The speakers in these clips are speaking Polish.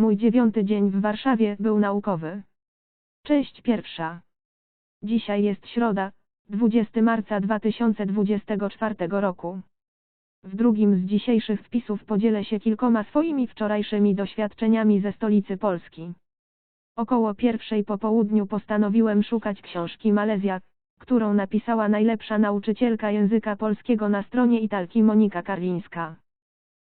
Mój dziewiąty dzień w Warszawie był naukowy. Część pierwsza. Dzisiaj jest środa, 20 marca 2024 roku. W drugim z dzisiejszych wpisów podzielę się kilkoma swoimi wczorajszymi doświadczeniami ze stolicy Polski. Około pierwszej po południu postanowiłem szukać książki Malezja, którą napisała najlepsza nauczycielka języka polskiego na stronie Italki Monika Karlińska.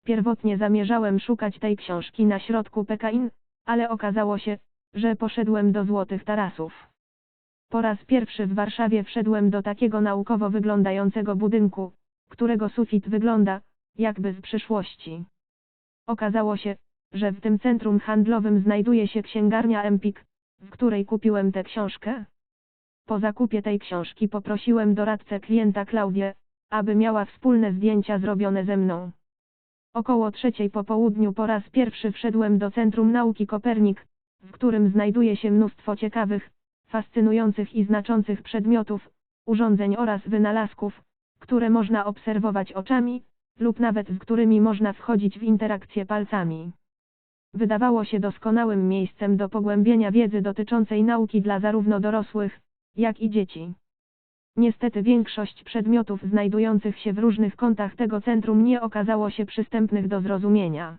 Pierwotnie zamierzałem szukać tej książki na środku PKIN, ale okazało się, że poszedłem do Złotych Tarasów. Po raz pierwszy w Warszawie wszedłem do takiego naukowo wyglądającego budynku, którego sufit wygląda, jakby z przyszłości. Okazało się, że w tym centrum handlowym znajduje się księgarnia Empik, w której kupiłem tę książkę. Po zakupie tej książki poprosiłem doradcę klienta Klaudię, aby miała wspólne zdjęcia zrobione ze mną. Około trzeciej po południu po raz pierwszy wszedłem do Centrum Nauki Kopernik, w którym znajduje się mnóstwo ciekawych, fascynujących i znaczących przedmiotów, urządzeń oraz wynalazków, które można obserwować oczami, lub nawet z którymi można wchodzić w interakcję palcami. Wydawało się doskonałym miejscem do pogłębienia wiedzy dotyczącej nauki dla zarówno dorosłych, jak i dzieci. Niestety większość przedmiotów znajdujących się w różnych kątach tego centrum nie okazało się przystępnych do zrozumienia.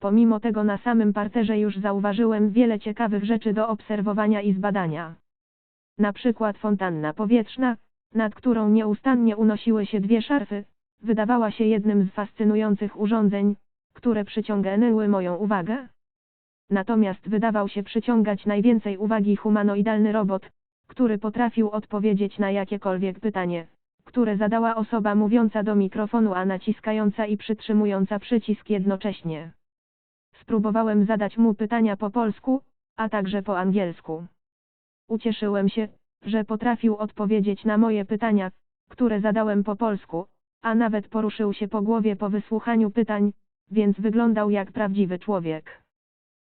Pomimo tego na samym parterze już zauważyłem wiele ciekawych rzeczy do obserwowania i zbadania. Na przykład fontanna powietrzna, nad którą nieustannie unosiły się dwie szarfy, wydawała się jednym z fascynujących urządzeń, które przyciągnęły moją uwagę. Natomiast wydawał się przyciągać najwięcej uwagi humanoidalny robot, który potrafił odpowiedzieć na jakiekolwiek pytanie, które zadała osoba mówiąca do mikrofonu, a naciskająca i przytrzymująca przycisk jednocześnie. Spróbowałem zadać mu pytania po polsku, a także po angielsku. Ucieszyłem się, że potrafił odpowiedzieć na moje pytania, które zadałem po polsku, a nawet poruszył się po głowie po wysłuchaniu pytań, więc wyglądał jak prawdziwy człowiek.